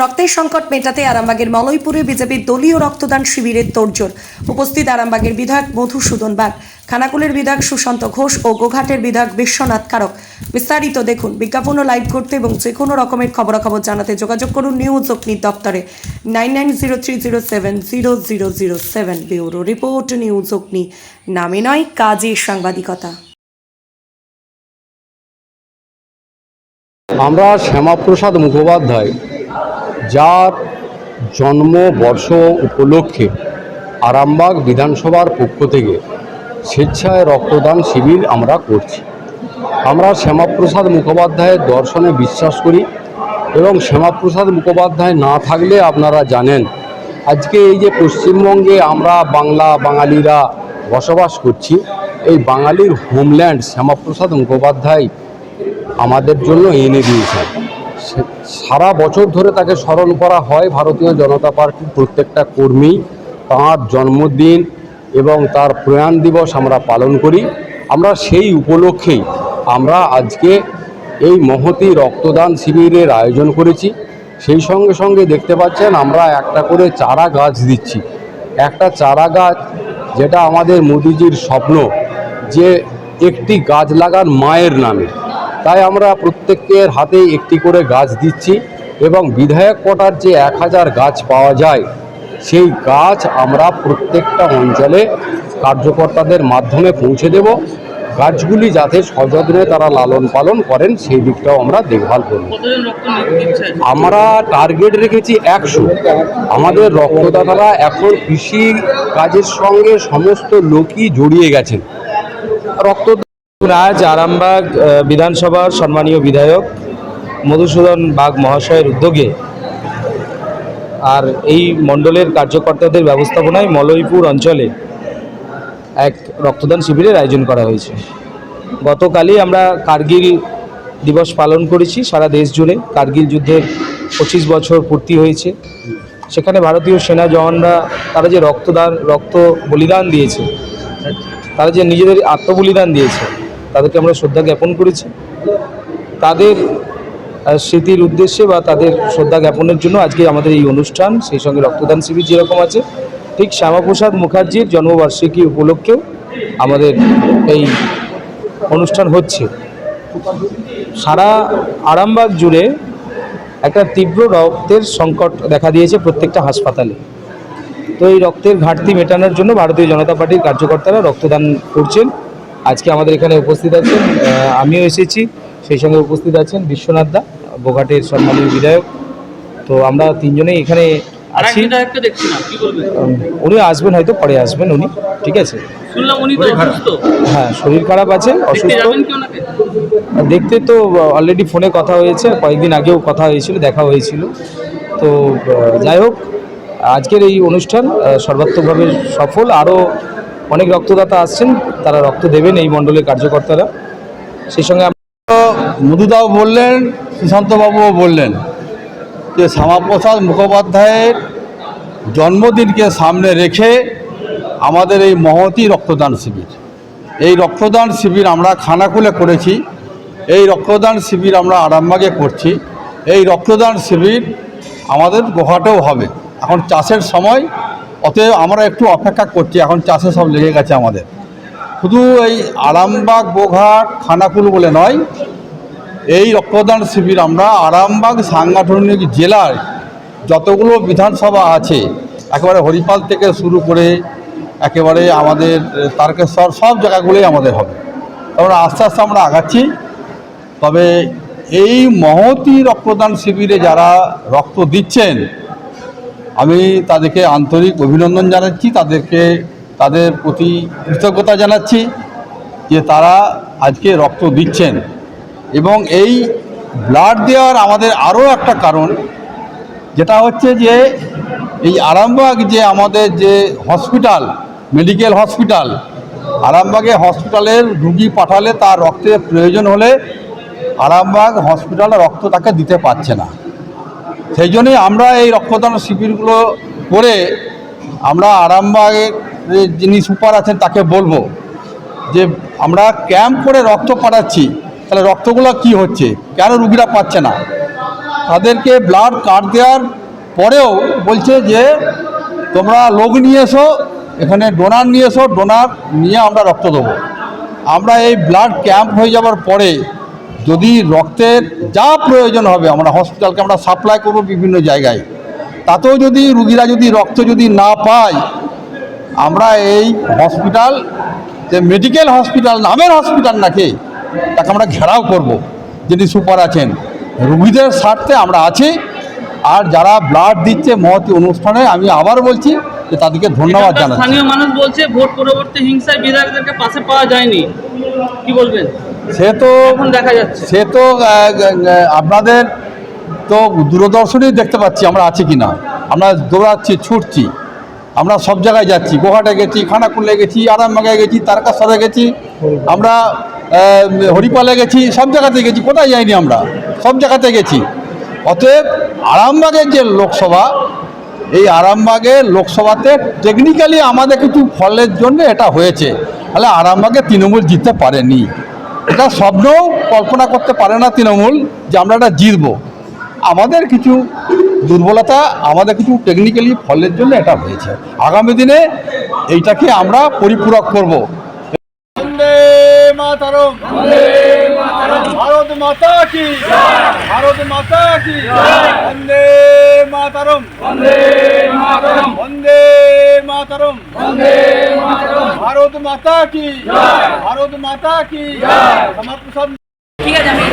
রক্তের সংকট মেটাতে আরামবাগের মলয়পুরে বিজেপির দলীয় রক্তদান শিবিরের তোড়জোড়। উপস্থিত আরামবাগের বিধায়ক মধুসূদন বাগ, খানাকুলের বিধায়ক সুশান্ত ঘোষ ও গোঘাটের বিধায়ক বিশ্বনাথ কারক। বিস্তারিত দেখুন, বিজ্ঞাপন ও লাইভ করতে এবং যে কোনো রকমের খবরাখবর জানাতে যোগাযোগ করুন নিউজ অগ্নি দপ্তরে। Nine nine zero three zero seven zero zero zero seven report news Agni নামে নয়, কাজে সাংবাদিকতা। আমরা শ্যামাপ্রসাদ মুখোপাধ্যায় যার জন্মবর্ষ উপলক্ষে আরামবাগ বিধানসভার পক্ষ থেকে স্বেচ্ছায় রক্তদান শিবির আমরা করছি। আমরা শ্যামাপ্রসাদ মুখোপাধ্যায়ের দর্শনে বিশ্বাস করি এবং শ্যামাপ্রসাদ মুখোপাধ্যায় না থাকলে আপনারা জানেন, আজকে এই যে পশ্চিমবঙ্গে আমরা বাংলা বাঙালিরা বসবাস করছি, এই বাঙালির হোমল্যান্ড শ্যামাপ্রসাদ মুখোপাধ্যায় আমাদের জন্য এনে দিয়েছেন। সারা বছর ধরে তাকে স্মরণ করা হয় ভারতীয় জনতা পার্টির প্রত্যেকটা কর্মী, তাঁর জন্মদিন এবং তার প্রয়াণ দিবস আমরা পালন করি। আমরা সেই উপলক্ষেই আমরা আজকে এই মহতি রক্তদান শিবিরের আয়োজন করেছি। সেই সঙ্গে সঙ্গে দেখতে পাচ্ছেন আমরা একটা করে চারা গাছ দিচ্ছি। একটা চারা গাছ যেটা আমাদের মোদিজির স্বপ্ন যে একটি গাছ লাগান মায়ের নামে। তাই আমরা প্রত্যেকের হাতে একটি করে গাছ দিচ্ছি এবং বিধায়ক কোটার যে এক হাজার গাছ পাওয়া যায় সেই গাছ আমরা প্রত্যেকটা অঞ্চলে কার্যকর্তাদের মাধ্যমে পৌঁছে দেব। গাছগুলি যাতে সযত্নে তারা লালন পালন করেন সেই দিকটাও আমরা দেখভাল করব। আমরা টার্গেট রেখেছি একশো। আমাদের রক্তদাতারা এখন কৃষি কাজের সঙ্গে সমস্ত লোকই জড়িয়ে গেছেন। রক্ত আজ আরামবাগ বিধানসভার সম্মানীয় বিধায়ক মধুসূদন বাগ মহাশয়ের উদ্যোগে আর এই মণ্ডলের কার্যকর্তাদের ব্যবস্থাপনায় মলয়পুর অঞ্চলে এক রক্তদান শিবিরের আয়োজন করা হয়েছে। গতকালই আমরা কার্গিল দিবস পালন করেছি, সারা দেশ জুড়ে। কার্গিল যুদ্ধের পঁচিশ বছর পূর্তি হয়েছে। সেখানে ভারতীয় সেনা জওয়ানরা, তারা যে রক্তদান, রক্ত বলিদান দিয়েছে, তারা যে নিজেদের আত্মবলিদান দিয়েছে তাদেরকে আমরা শ্রদ্ধা জ্ঞাপন করেছি। তাদের স্মৃতির উদ্দেশ্যে বা তাদের শ্রদ্ধা জ্ঞাপনের জন্য আজকে আমাদের এই অনুষ্ঠান, সেই সঙ্গে রক্তদান শিবির যেরকম আছে, ঠিক শ্যামাপ্রসাদ মুখার্জির জন্মবার্ষিকী উপলক্ষেও আমাদের এই অনুষ্ঠান হচ্ছে। সারা আরামবাগ জুড়ে একটা তীব্র রক্তের সংকট দেখা দিয়েছে প্রত্যেকটা হাসপাতালে। তো এই রক্তের ঘাটতি মেটানোর জন্য ভারতীয় জনতা পার্টির কার্যকর্তারা রক্তদান করছেন। আজকে আমাদের এখানে উপস্থিত আছেন আমিও এসেছি। সেই সঙ্গে উপস্থিত আছেন বিশ্বনাথ দা বোঘাটের সম্মানীয় বিধায়ক। তো আমরা তিনজনেই এখানে আছি। উনি আসবেন হয়তো পরে আসবেন উনি ঠিক আছে? শুনলাম উনি তো অসুস্থ। হ্যাঁ শরীর খারাপ আছে অসুস্থ। দেখতে তো অলরেডি ফোনে কথা হয়েছে কয়েকদিন আগেও কথা হয়েছিল দেখা হয়েছিল। তো যাই হোক আজকের এই অনুষ্ঠান সর্বাত্মকভাবে সফল। আরও অনেক রক্তদাতা আসছেন তারা রক্ত দেবেন এই মণ্ডলের কার্যকর্তারা। সেই সঙ্গে মধুদাও বললেন, সুশান্তবাবুও বললেন যে শ্যামাপ্রসাদ মুখোপাধ্যায়ের জন্মদিনকে সামনে রেখে আমাদের এই মহতি রক্তদান শিবির। এই রক্তদান শিবির আমরা খানাকুলে করেছি, এই রক্তদান শিবির আমরা আরামবাগে করছি, এই রক্তদান শিবির আমাদের গোহাটেও হবে। এখন চাষের সময়, অতএব আমরা একটু অপেক্ষা করছি, এখন চাষে সব লেগে গেছে আমাদের। শুধু এই আরামবাগ, বোঘাট, খানাকুল বলে নয়, এই রক্তদান শিবির আমরা আরামবাগ, সাংগঠনিক জেলার যতগুলো বিধানসভা আছে, একেবারে হরিপাল থেকে শুরু করে একেবারে আমাদের তারকেশ্বর, সব জায়গাগুলোই আমাদের হবে। আমরা আস্তে আস্তে আমরা আগাচ্ছি। তবে এই মহতি রক্তদান শিবিরে যারা রক্ত দিচ্ছেন, আমি তাদেরকে আন্তরিক অভিনন্দন জানাচ্ছি। তাদেরকে তাদের প্রতি কৃতজ্ঞতা জানাচ্ছি যে তারা আজকে রক্ত দিচ্ছেন। এবং এই ব্লাড দেওয়ার আমাদের আরও একটা কারণ, যেটা হচ্ছে যে এই আরামবাগ যে আমাদের যে হসপিটাল, মেডিকেল হসপিটাল, আরামবাগে হসপিটালের রুগী পাঠালে তার রক্তের প্রয়োজন হলে আরামবাগ হসপিটাল রক্ত তাকে দিতে পারছে না। সেই জন্যই আমরা এই রক্তদান শিবিরগুলো করে আমরা আরামবাগের যিনি সুপার আছেন তাকে বলব যে আমরা ক্যাম্প করে রক্ত পাঠাচ্ছি, তাহলে রক্তগুলো কি হচ্ছে? কেন রুগীরা পাচ্ছে না? তাদেরকে ব্লাড কার্ড দেওয়ার পরেও বলছে যে, তোমরা লোক নিয়ে এসো, এখানে ডোনার নিয়ে এসো ডোনার নিয়ে আমরা রক্ত দেবো। আমরা এই ব্লাড ক্যাম্প হয়ে যাওয়ার পরে যদি রক্তের যা প্রয়োজন হবে, আমরা হসপিটালকে আমরা সাপ্লাই করব বিভিন্ন জায়গায়, তাতেও যদি রুগীরা যদি রক্ত যদি না পায় আমরা এই হসপিটাল যে মেডিকেল হসপিটাল নামের হসপিটাল নাকি তাকে আমরা ঘেরাও করব। যিনি সুপার আছেন রুগীদের স্বার্থে আমরা আছি। আর যারা ব্লাড দিচ্ছে মহতি অনুষ্ঠানে আমি আবার বলছি যে তাদেরকে ধন্যবাদ জানাচ্ছি। স্থানীয় মানুষ বলছে ভোট পরবর্তী হিংসায় বিধায়কদেরকে পাশে পাওয়া যায়নি। কি বলবেন? সে তো এখন দেখা যাচ্ছে। সে তো আপনাদের তো দূরদর্শনই দেখতে পাচ্ছি আমরা আছি কি না আমরা দৌড়াচ্ছি ছুটছি। আমরা সব জায়গায় যাচ্ছি গোহাটে গেছি, খানাকুলে গেছি, আরামবাগে গেছি তারকাসারে গেছি, আমরা হরিপালে গেছি, সব জায়গাতে গেছি, কোথায় যাইনি আমরা? সব জায়গাতে গেছি। অতএব আরামবাগের যে লোকসভা, এই আরামবাগের লোকসভাতে টেকনিক্যালি আমাদের কিছু ফলের জন্য এটা হয়েছে। তাহলে আরামবাগে তৃণমূল জিততে পারেনি। এটা স্বপ্নও কল্পনা করতে পারে না তৃণমূল যে আমরা এটা জিতবো। আমাদের কিছু দুর্বলতা আমাদের কিছু টেকনিক্যালি ফলের জন্য এটা হয়েছে। আগামী দিনে এইটাকে আমরা পরিপূরক করব। ভারত মাতা কি? ভারত মাতা কি? বন্দে মাতারম। বন্দে মাতারম। বন্দে মাতারম বন্দে মাতারম ভারত মাতা কি? ভারত মাতা কি? ঠিক আছে আমি